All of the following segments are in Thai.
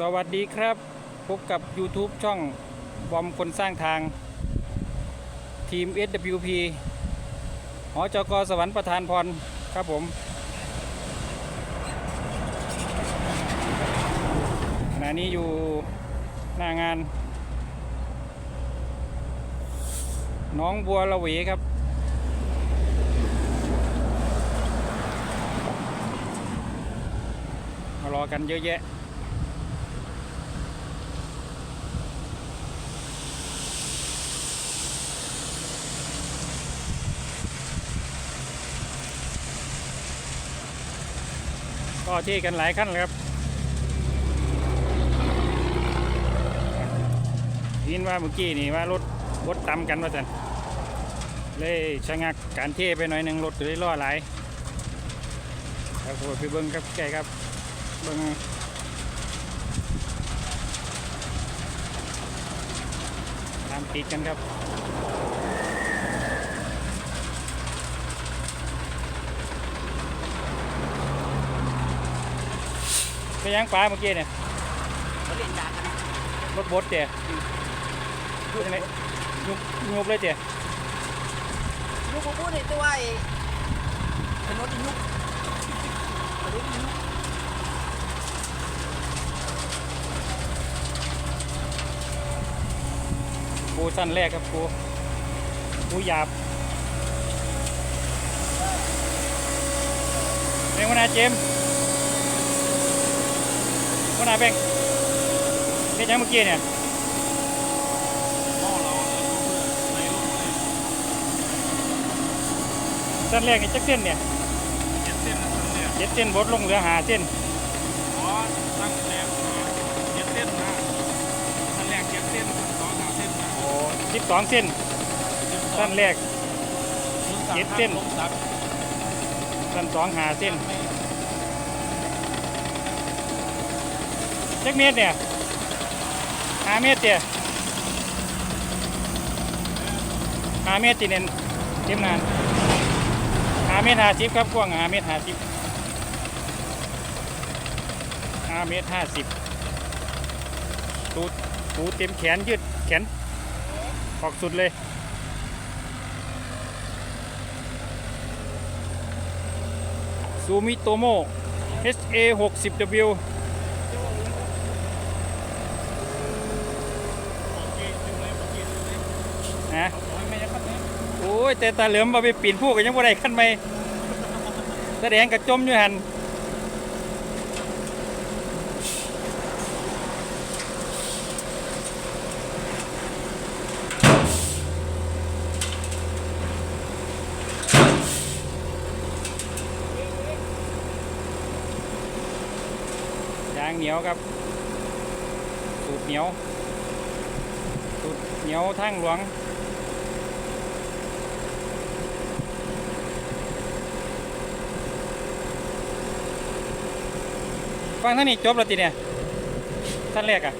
สวัสดีครับ พบกับ YouTube ช่องบอมคนสร้างทาง ทีม SWP หอจกสวรรค์ประธานพรครับผมขณะนี้อยู่หน้างาน น้องบัวละเวครับมารอกันเยอะแยะ ก็เที่กันหลายขั้นเลยครับยินว่าเมื่อกี้นี่ว่ารถรถตำกันว่าจันเลยชะงักการเทไปหน่อยหนึ่งรถเลยล่อหลายครับผมไปเบิ้งครับแกครับเบิ้งตามติดกันครับ ไปยังปลาเมื่อกี้เนี่ยเขาเล่นด่ากันรถบดเตี๋ยพูดยังไงยุบยุบเลยเตี๋ยยุคผมพูดเลยตัวไอ้ถนนยุคถนนยุคปูสั้นแรกครับปูปูหยาบเป็นวันนาเจมส์วั นนาแบงค์เป็นยังเมื่อกี้เนี่ยสั้นแรกนี่จักเส้นเนี่ยเจ็ดเส้นนะทั้งเนี่ยเจ็ดเส้นบดลงเหลือหาเส้นอ๋อตั้งแรกเจ็ดเส้นนะทั้งแรกเจ็ดเส้นสองสามเส้นนะโอ้สิบสองเส้นสั้นแรกเจ็ดเส้นลงสักสั้นสองหาเส้น จักเมตรเนี่ยหาเมตรเตี่ยหาเมตรตีเน้นเต็มนานหาเมตรหาสิบครับกว้างหาเมตรหาสิบหาเมตรห้าสิบตูตูเต็มแขนยืดแขนออกสุดเลยซูมิโตโม HA 60 W นะ ไม่ยังคัดนี้ โอ้ย แต่ตาเหลือมมาไปปีนผู้กันยังบ่ได้ขั้นไม่แสดงกับจมอยู่หันยางเหนียวครับ สูตรเหนียว สูตรเหนียวทั้งหลวง ฟังท่านนี้จบแล้วติเนี่ยท่านแรกอะ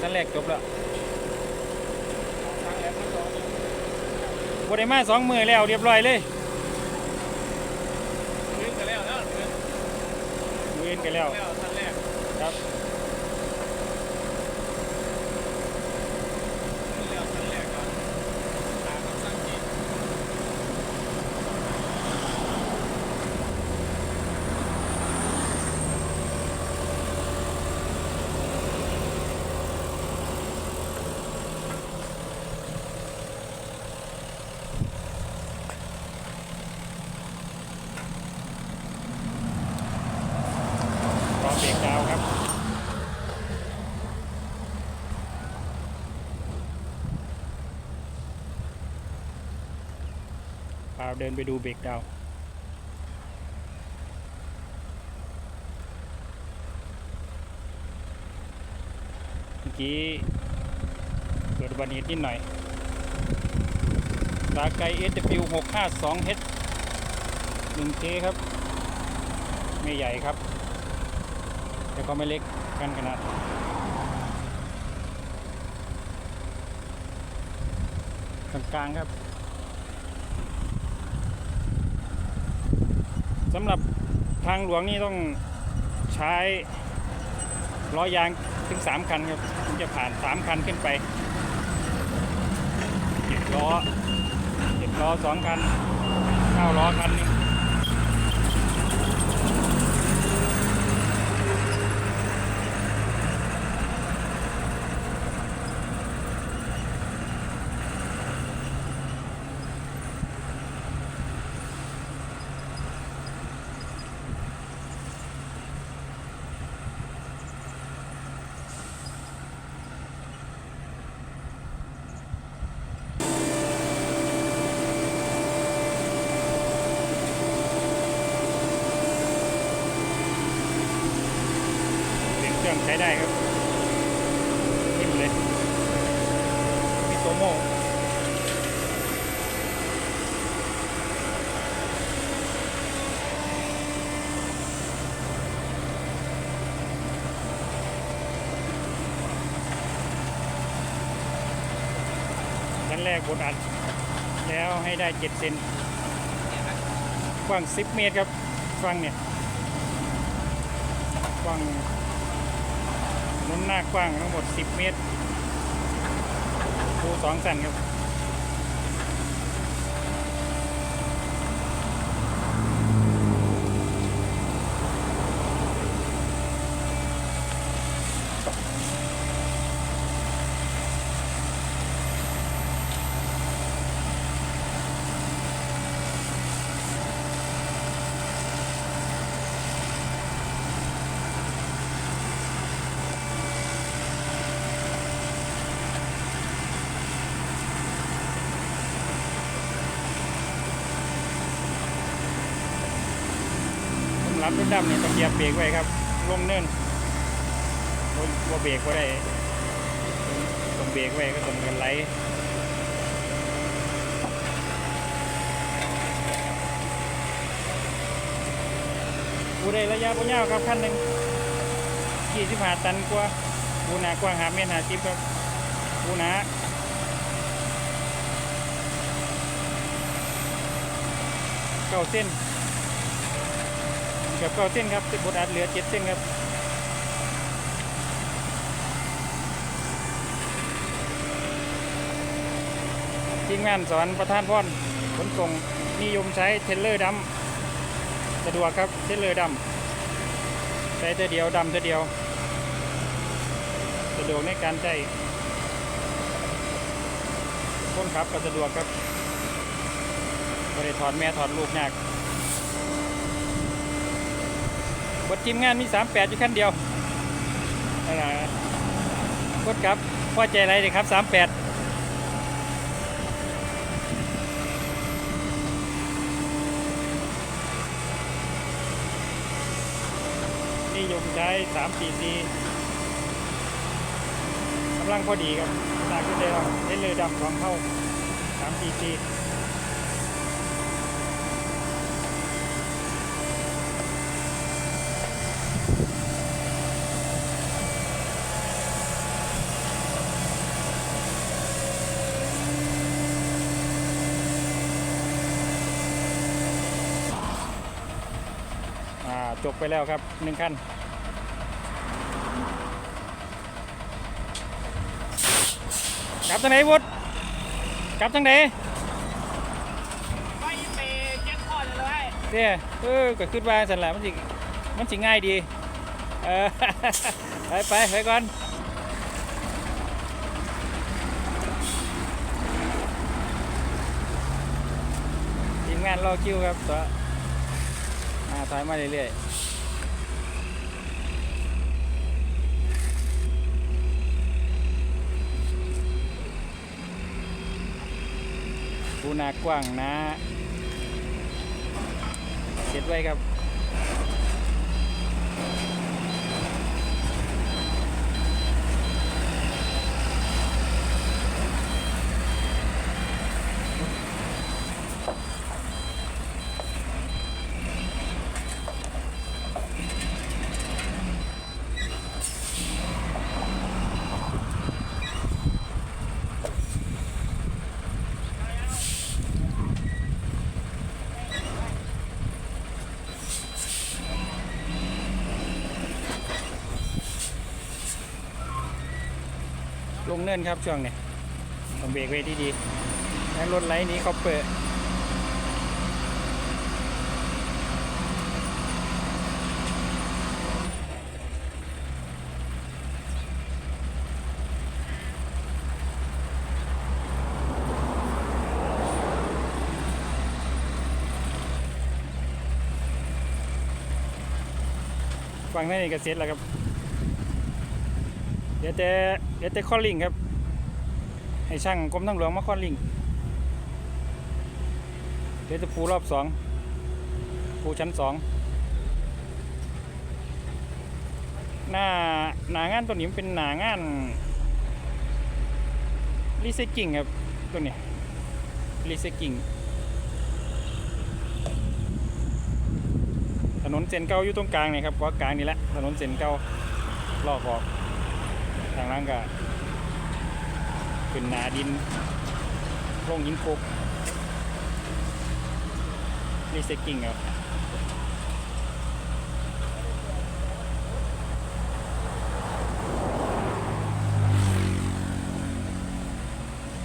ท่านแรกจบแล้วบไดมาสองมือแล้วเรียบร้อยเลยเล่นกันแล้วนะเล่น เวียนกันแล้ว แล้วทั้งแรก ครับ เล่นแล้วทั้งแรกก่อนตามคำสั่งจีน ต่อเบรก ดาวครับพาเดินไปดูเบรกดาวเมื่อกี้เกิดอุบัติเหตุนิดหน่อยตาไก SW 652H 1K ครับ ไม่ใหญ่ครับ แต่ก็ไม่เล็กกันขนาดกลางๆครับสำหรับทางหลวงนี่ต้องใช้ล้อยางถึงสามคันครับถึงจะผ่านสามคันขึ้นไปเจ็ดล้อเจ็ดล้อสองคันเก้าล้อคันนึง ช้ได้ครับนิ่มเลยมีโตโม่ชั้นแรกบนอัด แล้วให้ได้ 7 เซนกว้าง 10 เมตรครับฟังเนี่ยกว้าง น้ำหน้ากว้างทั้งหมด 10 เมตรคูสองสันครับ รับรถดำเนี่ยต้องเหยียบเบรกไว้ครับ ลงเนินบ่บ่เบรกก็ได้ต้องเบรกไว้ก็ต้องกันไหลกูได้ระยะบ่ยาวครับขั้นหนึ่งกี่สิบหาตันกว่ากูหนากว้างหาเมตรหาสิบครับกูหนาเก้าเส้น เกือบเก้าเส้นครับติดบดอัดเหลือเจ็ดเส้นครับทีมงานสอนประธานพรขนส่งนิยมใช้เทเลอร์ดำสะดวกครับเทเลอร์ดำใช้ตัวเดียวดำตัวเดียว สะดวกในการใช้คนขับก็สะดวกครับไม่ได้ถอดแม่ถอดลูกยาก บททีมงานมี 38อยู่ขั้นเดียวนั่นแหละกดครับพอใจอะไรเลยครับ 38นิยมใช้3 4 4กำลังพอดีครับตากขึ้นเลยเราได้เลยดำของเข้า3 4 4 จบไปแล้วครับหนึ่งขั้นกลับทางไหนวุฒกลับทางไหนไปเตะเจ็ดข้อเลยเนี่ยเออก็ขึ้นมาสันแหละมันสิมันสิง่ายดีเออไปไปไปก่อนทีมงานรอคิวครับตัวอ่าถอยมาเรื่อยๆ คูนากว้างนะเก็บไว้ครับ เนินครับช่วงนี้ต้องเบรกไว้ดีๆแล้วรถไหลหนี้เขาเปิดฟังนั่นเองก็เสร็จแล้วครับ เดี๋ยวแต่ เดี๋ยวแต่คอลลิงครับ ให้ช่างกรมทางหลวงมาคอลลิงเดี๋ยวจะปูรอบสองปูชั้นสองหน้าหนางานตัวนี้มันเป็นหนางานรีไซกิ่งครับตัวนี้รีไซกิ่งถนนเส้นเก่าอยู่ตรงกลางนี่ครับกากลางนี่แหละถนนเส้นเก่าลอกออก ทางล่างก็ขึ้นหนาดินลงหินโคกรีไซกิ่งครับ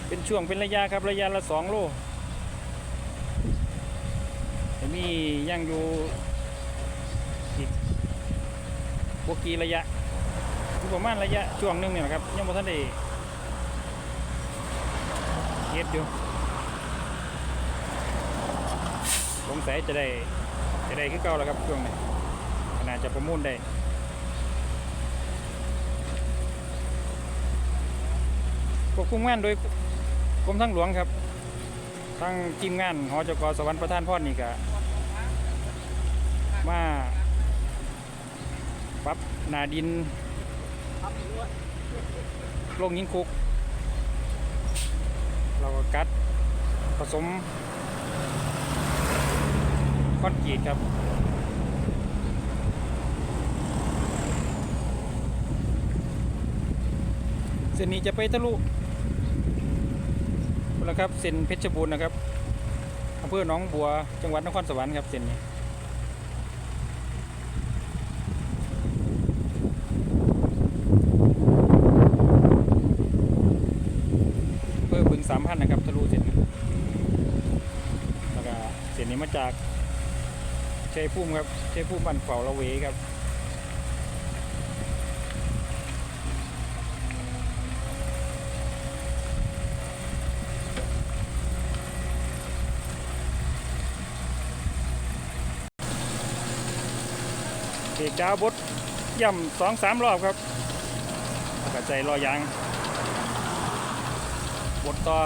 เป็นช่วงเป็นระยะครับระยะละสองโลแต่มีย่างอยู่อีกพวกกี่ระยะ ประมาณระยะช่วงหนึงเนี่ยนะครับยังบ่ทันได้เฮ็ดอยู่สงสัยจะได้จะได้คือเก่าแล้วครับช่วงนี้ขนาดจะประมูลได้ควบคุมงานโดยกรมทางหลวงครับทางทีมงานหอจกสวรรค์ประธานพรนี่ก็มาปรับนาดิน ลงยิงคุก เราก็กัดผสมคอนกรีตครับเส้นนี้จะไปทะลุแล้วครับเส้นเพชรบูรณ์นะครับอำเภอหนองบัวจังหวัดนครสวรรค์ครับเส้นนี้ เพื่อบึงสามพันนะครับทะลุเส้นนี้แล้วก็เส้นนี้มา จากชัยภูมิครับชัยภูมิบันเฝ้าละเวครับเอกดาวบดย่ำสองสามรอบครับแล้วก็ใจรอยยางบทต่อ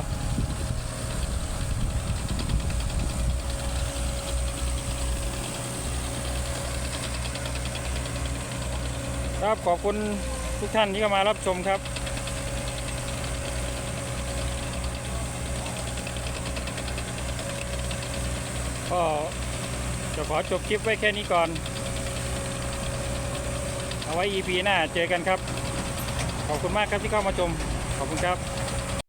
ครับขอบคุณทุกท่านที่เข้ามารับชมครับก็จะขอจบคลิปไว้แค่นี้ก่อน เอาไว้ EP หน้าเจอกันครับ ขอบคุณมากครับที่เข้ามาชม ขอบคุณครับ